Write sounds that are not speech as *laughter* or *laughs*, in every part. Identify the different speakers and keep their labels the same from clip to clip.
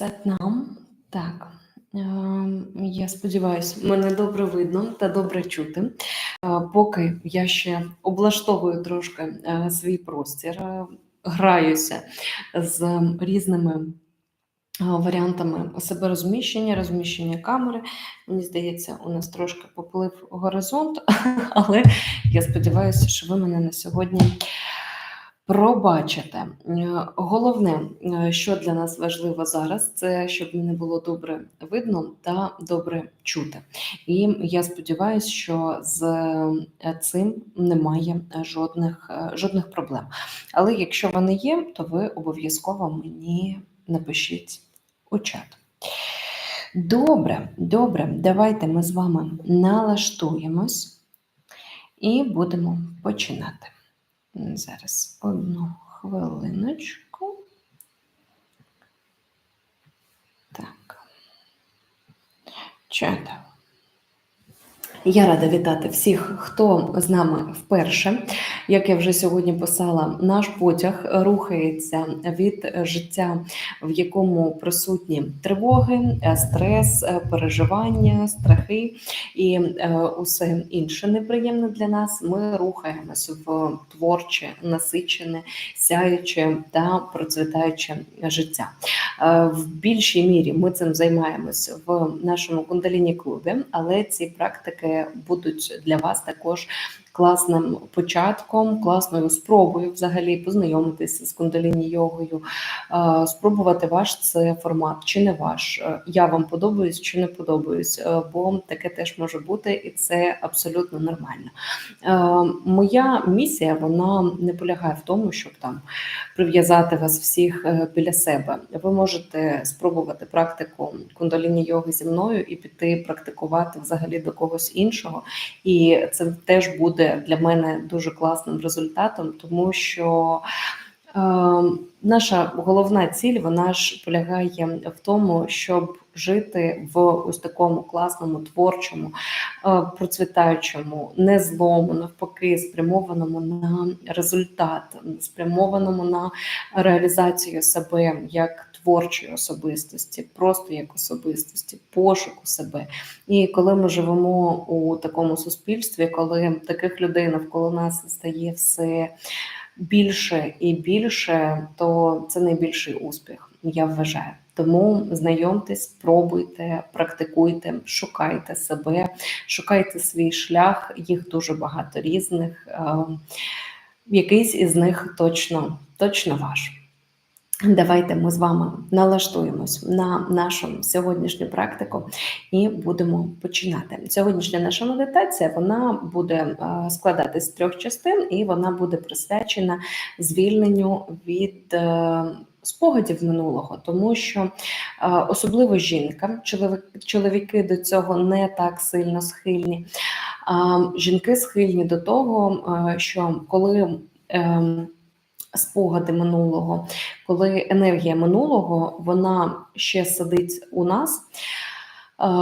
Speaker 1: Set нам. Так. Ем, Я сподіваюся, мене добре видно та добре чути. Е, Поки я ще облаштовую трошки е, свій простір, е, граюся з різними е, варіантами себе розміщення, розміщення камери. Мені здається, у нас трошки поплив горизонт, *laughs* але я сподіваюся, що ви мене на сьогодні пробачите. Е, Головне, е, що для нас важливо зараз, це щоб мене було добре видно та добре чути. І я сподіваюся, що з е, цим немає жодних, жодних проблем. Але якщо вони є, то ви обов'язково мені напишіть у чат. Добре, добре, давайте ми з вами налаштуємось і будемо починати. Зараз одну хвилиночку. Так. Чудово. Я рада вітати всіх, хто з нами вперше. Як я вже сьогодні писала, наш потяг рухається від життя, в якому присутні тривоги, стрес, переживання, страхи і е, усе інше неприємне для нас. Ми рухаємося в творче, насичене, сяюче та процвітаюче життя. Е, В більшій мірі ми цим займаємося в нашому кундаліні клубі, але ці практики будуть для вас також класним початком, класною спробою взагалі познайомитися з кундаліні йогою, спробувати ваш це формат чи не ваш. Е, Я вам подобаюсь чи не подобаюсь, е, бо таке теж може бути, і це абсолютно нормально. Е, Моя місія вона не полягає в тому, щоб там прив'язати вас всіх біля себе. Ви можете спробувати практику кундаліні йоги зі мною і піти практикувати взагалі до когось іншого. І це теж буде для мене дуже класним результатом, тому що. Е, Наша головна ціль вона ж полягає в тому, щоб жити в ось такому класному, творчому, е, процвітаючому, не злому, навпаки, спрямованому на результат, спрямованому на реалізацію себе як творчої особистості, просто як особистості, пошуку себе. І коли ми живемо у такому суспільстві, коли таких людей навколо нас стає все більше і більше, то це найбільший успіх, я вважаю. Тому знайомтесь, пробуйте, практикуйте, шукайте себе, шукайте свій шлях. Їх дуже багато різних. Е, Якийсь із них точно, точно ваш. Давайте ми з вами налаштуємось на нашу сьогоднішню практику і будемо починати. Сьогоднішня наша медитація вона буде е, складатись з трьох частин, і вона буде присвячена звільненню від е, спогадів минулого, тому що е, особливо жінка, чоловік- чоловіки до цього не так сильно схильні. А жінки схильні до того, е, що коли спогади минулого, коли енергія минулого вона ще сидить у нас.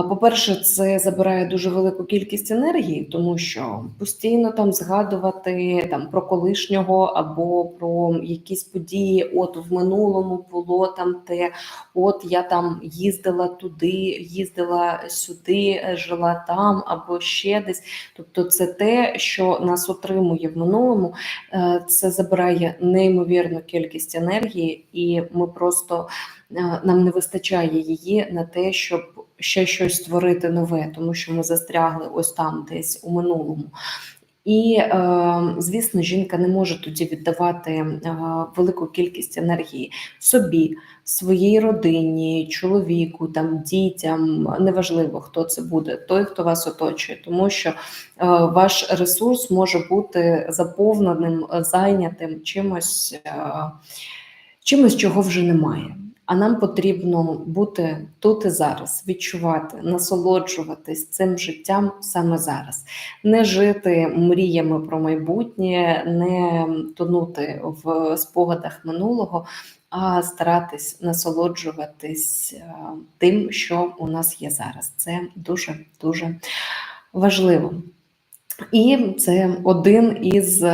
Speaker 1: По-перше, це забирає дуже велику кількість енергії, тому що постійно там згадувати там про колишнього або про якісь події. От в минулому було там те, от я там їздила туди, їздила сюди, е, жила там або ще десь. Тобто, це те, що нас отримує в минулому, Е, це забирає неймовірну кількість енергії, і ми просто нам не вистачає її на те, щоб ще щось створити нове, тому що ми застрягли ось там, десь у минулому. І, е, звісно, жінка не може тоді віддавати е, велику кількість енергії собі, своїй родині, чоловіку, там дітям. Неважливо, хто це буде, той, хто вас оточує, тому що е, ваш ресурс може бути заповненим, е, зайнятим чимось, е, чимось, чого вже немає. А нам потрібно бути тут і зараз, відчувати, насолоджуватись цим життям саме зараз, не жити мріями про майбутнє, не тонути в спогадах минулого, а старатись насолоджуватись е, тим, що у нас є зараз. Це дуже дуже важливо. І це один із.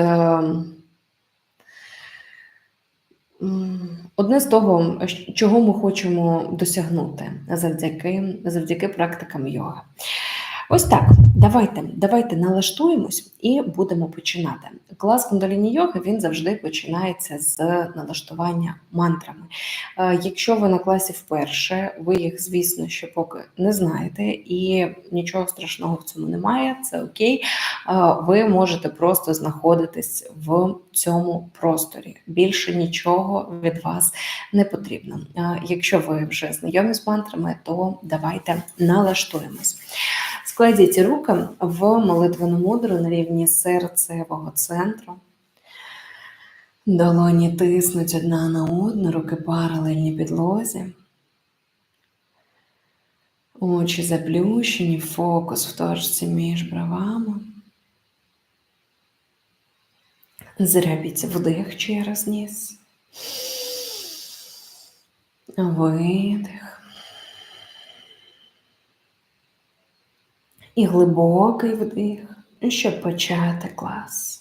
Speaker 1: Одне з того, чого ми хочемо досягнути завдяки, завдяки практикам йоги. Ось так. Давайте давайте налаштуємось і будемо починати. Клас кундаліні йоги він завжди починається з налаштування мантрами. Е, якщо ви на класі вперше, ви їх, звісно, ще поки не знаєте, і нічого страшного в цьому немає, це окей. Е, ви можете просто знаходитись в цьому просторі. Більше нічого від вас не потрібно. Е, якщо ви вже знайомі з мантрами, то давайте налаштуємось. Складіть руки в молитвену мудру на рівні серцевого центру. Долоні тиснуть одна на одну, руки паралельні підлозі. Очі заплющені, фокус в точці між бровами. Зробіть вдих через ніс. Видих. І глибокий вдих, щоб почати клас.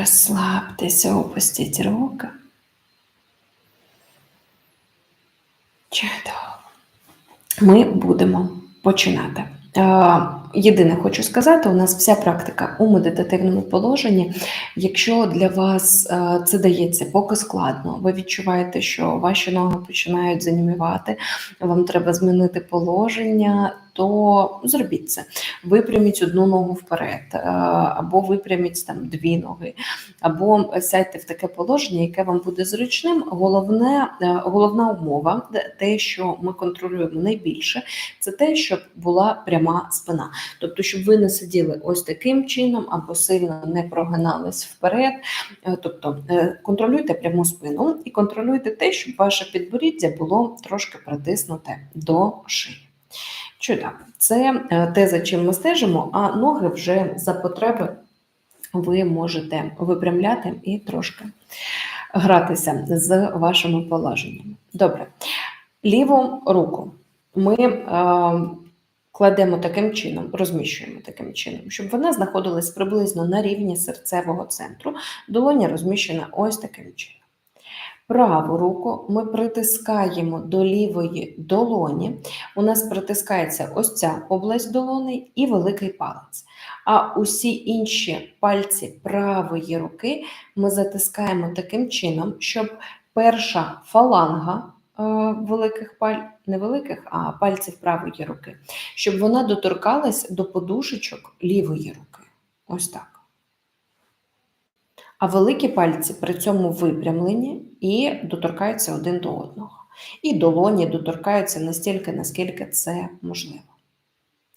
Speaker 1: розслабтеся, опустіть руки. Чудово. Ми будемо починати. Єдине хочу сказати, у нас вся практика у медитативному положенні. Якщо для вас це дається поки складно, ви відчуваєте, що ваші ноги починають занімівати, вам треба змінити положення, то зробіть це. Випряміть одну ногу вперед, е, або випряміть там дві ноги, або сядьте в таке положення, яке вам буде зручним. Головне, е, Головна умова, те, що ми контролюємо найбільше, це те, щоб була пряма спина. Тобто, щоб ви не сиділи ось таким чином, або сильно не прогинались вперед. Е, тобто контролюйте пряму спину і контролюйте те, щоб ваше підборіддя було трошки притиснуте до шиї. Чудово. Це е, те, за чим ми стежимо, а ноги вже за потреби ви можете випрямляти і трошки гратися з вашими положеннями. Добре. Ліву руку ми е, кладемо таким чином, розміщуємо таким чином, щоб вона знаходилась приблизно на рівні серцевого центру. Долоня розміщена ось таким чином. Праву руку ми притискаємо до лівої долоні. У нас притискається ось ця область долони і великий палець. А усі інші пальці правої руки ми затискаємо таким чином, щоб перша фаланга е, великих паль... не великих, а пальців правої руки, щоб вона доторкалась до подушечок лівої руки. Ось так а великі пальці при цьому випрямлені і доторкаються один до одного. І долоні доторкаються настільки, наскільки це можливо.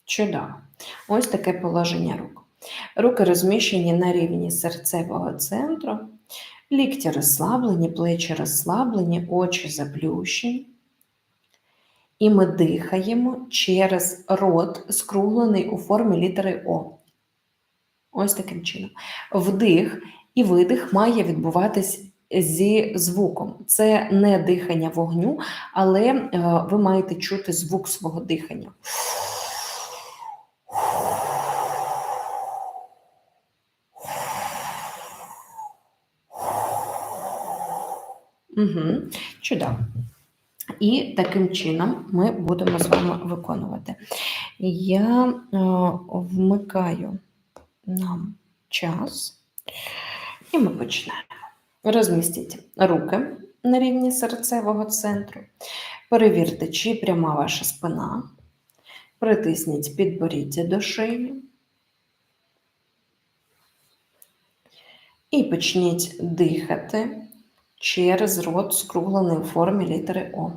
Speaker 1: Чудово. Ось таке положення рук. Руки розміщені на рівні серцевого центру, лікті розслаблені, плечі розслаблені, очі заплющені. І ми дихаємо через рот, скруглений у формі літери О. Ось таким чином. Вдих і видих має відбуватись зі звуком. Це не дихання вогню, але е, ви маєте чути звук свого дихання. Угу. Чудово. І таким чином ми будемо з вами виконувати. Я е, вмикаю нам час, і ми починаємо. Розмістіть руки на рівні серцевого центру. Перевірте, чи пряма ваша спина. Притисніть підборіддя до шиї. І почніть дихати через рот, скруглений у формі літери О.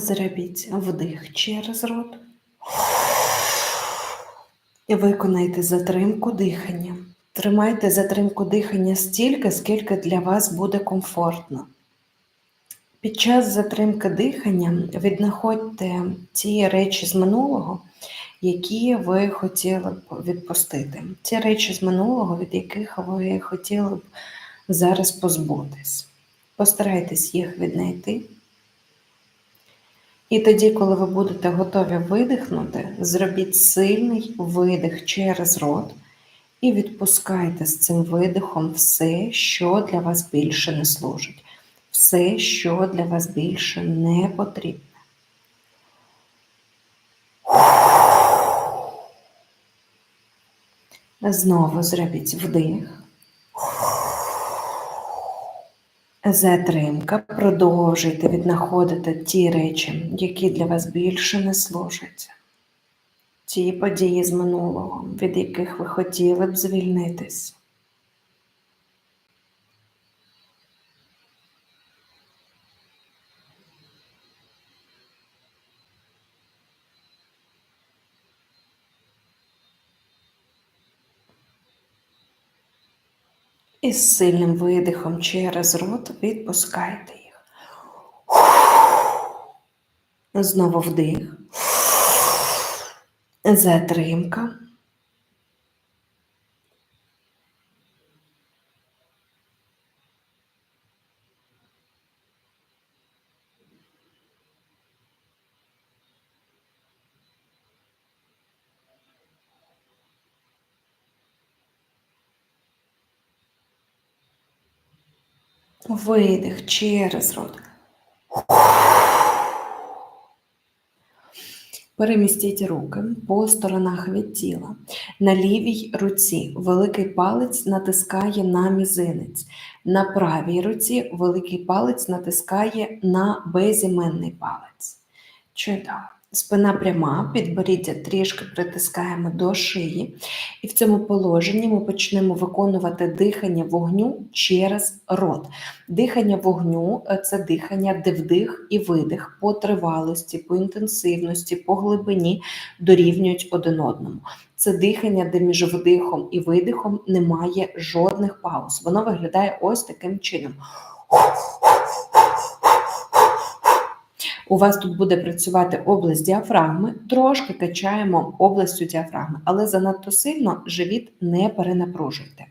Speaker 1: Зробіть вдих через рот. І виконайте затримку дихання. Тримайте затримку дихання стільки, скільки для вас буде комфортно. Під час затримки дихання віднаходьте ті речі з минулого, які ви хотіли б відпустити. Ті речі з минулого, від яких ви хотіли б зараз позбутись. Постарайтесь їх віднайти. І тоді, коли ви будете готові видихнути, зробіть сильний видих через рот і відпускайте з цим видихом все, що для вас більше не служить, все, що для вас більше не потрібне. Знову зробіть вдих. Затримка. Продовжуйте віднаходити ті речі, які для вас більше не служать. Ті події з минулого, від яких ви хотіли б звільнитись. І з сильним видихом через рот відпускайте їх. Знову вдих. Затримка. Видих через рот. Перемістіть руки по сторонах від тіла. На лівій руці великий палець натискає на мізинець. На правій руці великий палець натискає на безіменний палець. Чудово. Спина пряма, підборіддя трішки притискаємо до шиї, і в цьому положенні ми почнемо виконувати дихання вогню через рот. Дихання вогню це дихання, де вдих і видих по тривалості, по інтенсивності, по глибині дорівнюють один одному. Це дихання, де між вдихом і видихом немає жодних пауз. Воно виглядає ось таким чином. У вас тут буде працювати область діафрагми, трошки качаємо областю діафрагми, але занадто сильно живіт не перенапружуйте.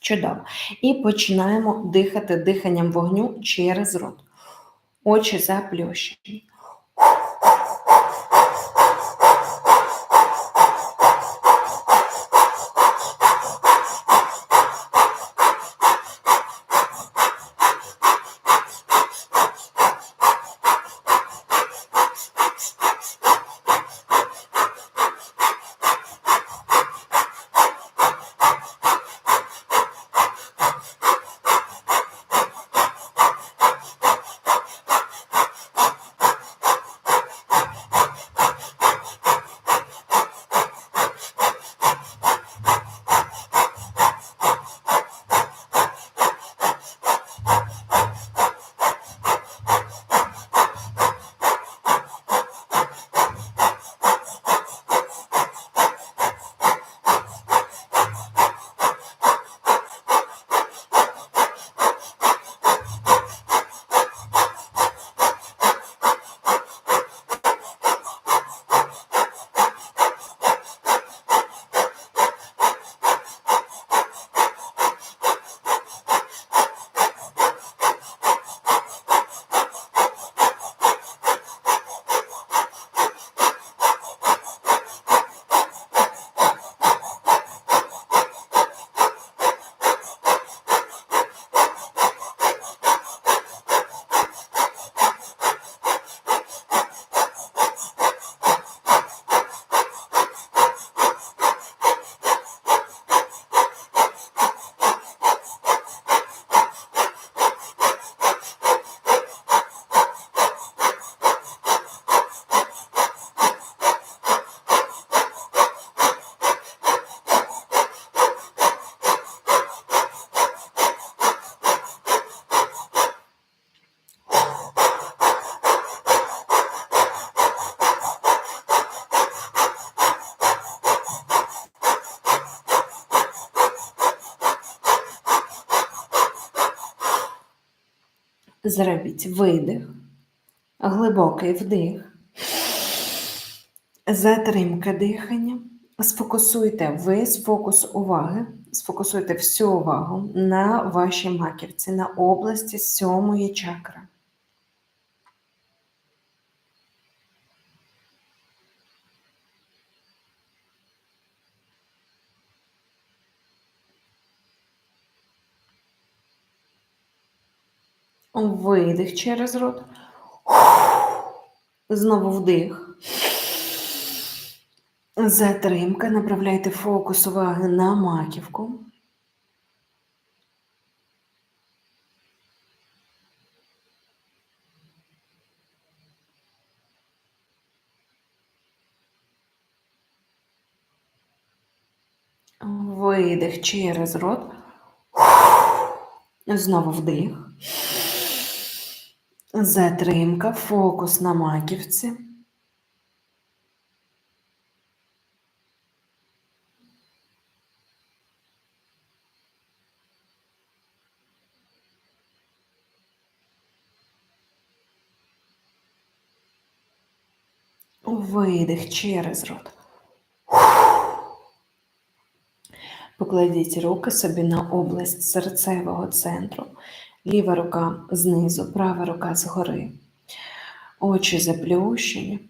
Speaker 1: Чудово. І починаємо дихати диханням вогню через рот. Очі заплющені. Зробіть видих, глибокий вдих, затримка дихання. Сфокусуйте весь фокус уваги, сфокусуйте всю увагу на вашій маківці, на області сьомої чакри. Видих через рот. Знову вдих. Затримка. Направляйте фокус уваги на маківку. Видих через рот. Знову вдих. Затримка, фокус на маківці. Видих через рот. Покладіть руки собі на область серцевого центру Ліва рука знизу, права рука згори. Очі заплющені.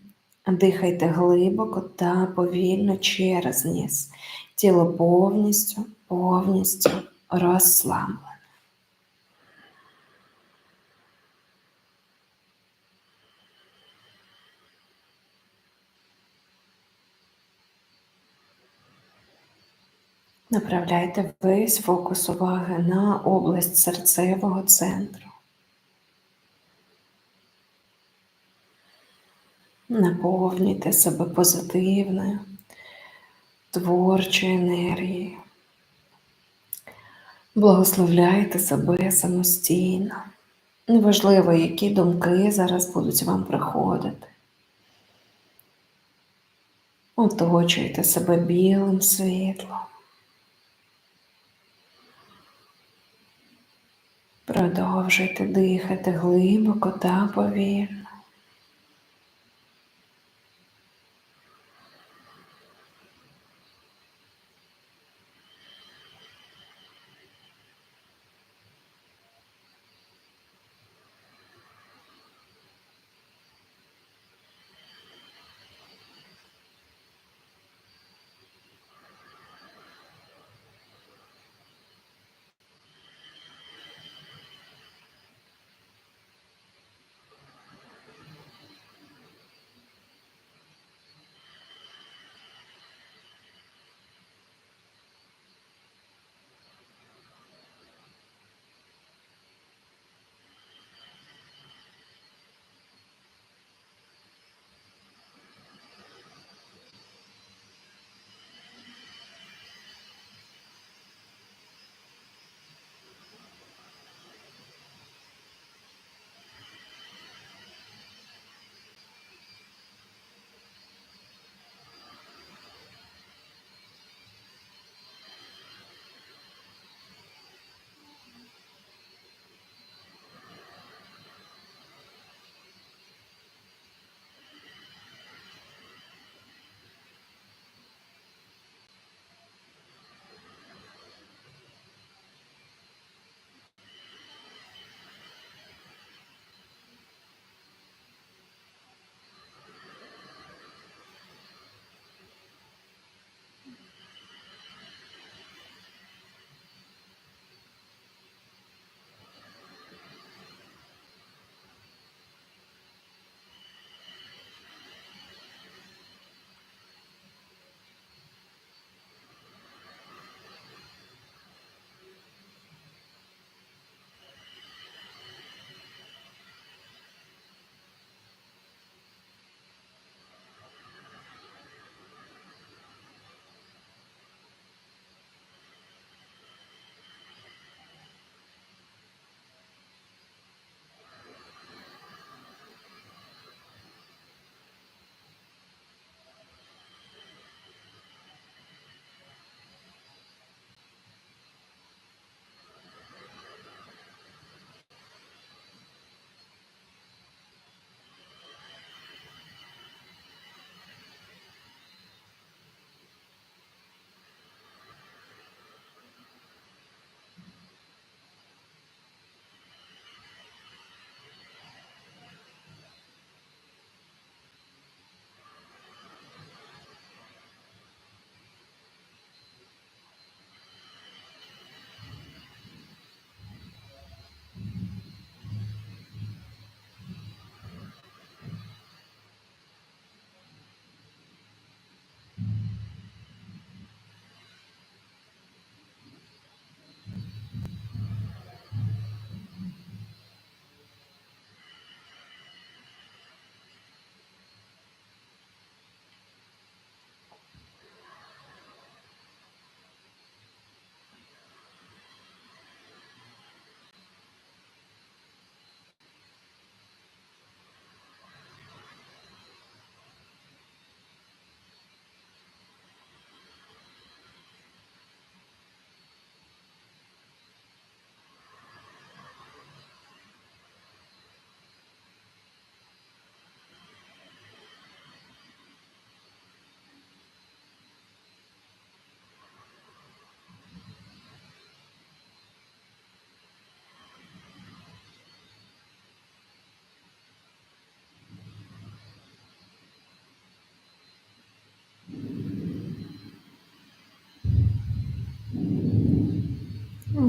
Speaker 1: Дихайте глибоко та повільно через ніс. Тіло повністю, повністю розслаблене. Направляйте весь фокус уваги на область серцевого центру. Наповнюйте себе позитивною, творчою енергією. Благословляйте себе самостійно. Неважливо, які думки зараз будуть вам приходити. Оточуйте себе білим світлом. Продовжуйте дихати глибоко та повільно.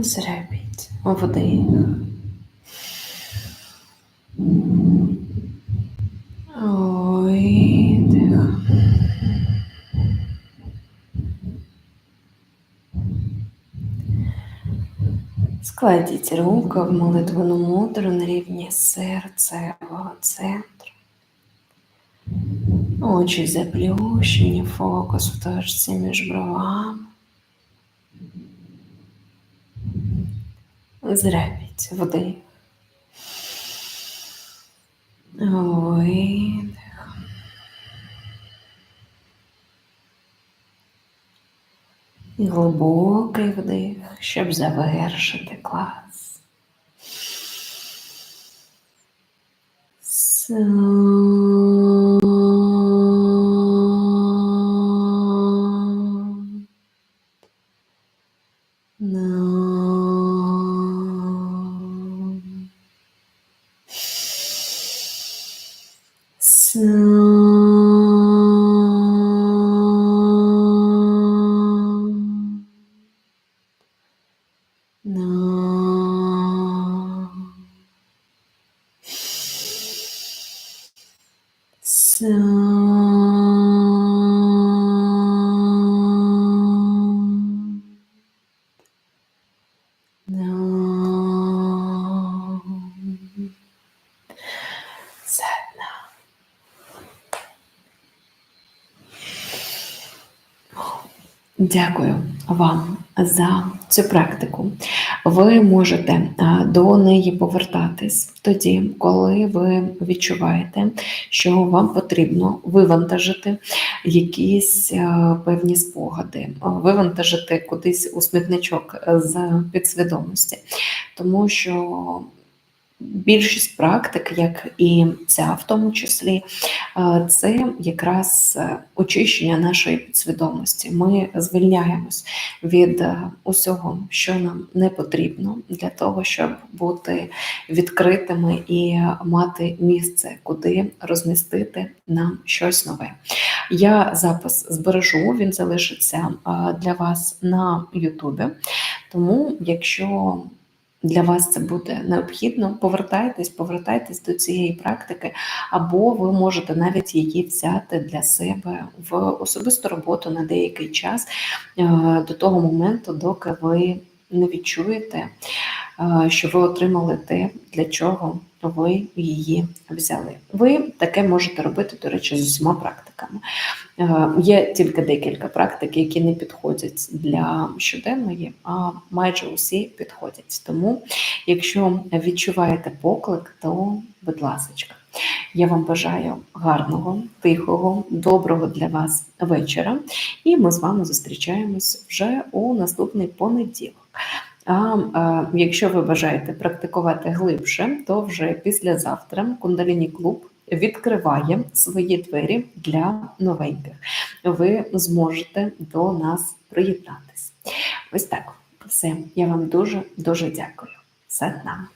Speaker 1: Зробіть вдих. Видих. Складіть руки в молитвену мудру на рівні серцевого центру. Очі заплющені, фокус в точці між бровами. Зробіть вдих. Видих. І глибокий вдих, щоб завершити клас. Сон. Дякую вам за цю практику. Ви можете до неї повертатись тоді, коли ви відчуваєте, що вам потрібно вивантажити якісь певні спогади, вивантажити кудись у смітничок з підсвідомості, тому що. Більшість практик, як і ця в тому числі, е, це якраз е, очищення нашої підсвідомості. Ми звільняємось від е, усього, що нам не потрібно, для того, щоб бути відкритими і мати місце, куди розмістити нам щось нове. Я запис збережу, він залишиться для вас на Ютубі. Тому, якщо для вас це буде необхідно. Повертайтесь, повертайтесь до цієї практики, або ви можете навіть її взяти для себе в особисту роботу на деякий час е, до того моменту, доки ви не відчуєте, що ви отримали те, для чого ви її взяли. Ви таке можете робити, до речі, з усіма практиками. Є тільки декілька практик, які не підходять для щоденної, а майже усі підходять. Тому, якщо відчуваєте поклик, то будь ласка. Я вам бажаю гарного, тихого, доброго для вас вечора, і ми з вами зустрічаємось вже у наступний понеділок. А, а якщо ви бажаєте практикувати глибше, то вже післязавтра Кундаліні клуб відкриває свої двері для новеньких. Ви зможете до нас приєднатись. Ось так. Все. Я вам дуже дуже дякую. Сад нам.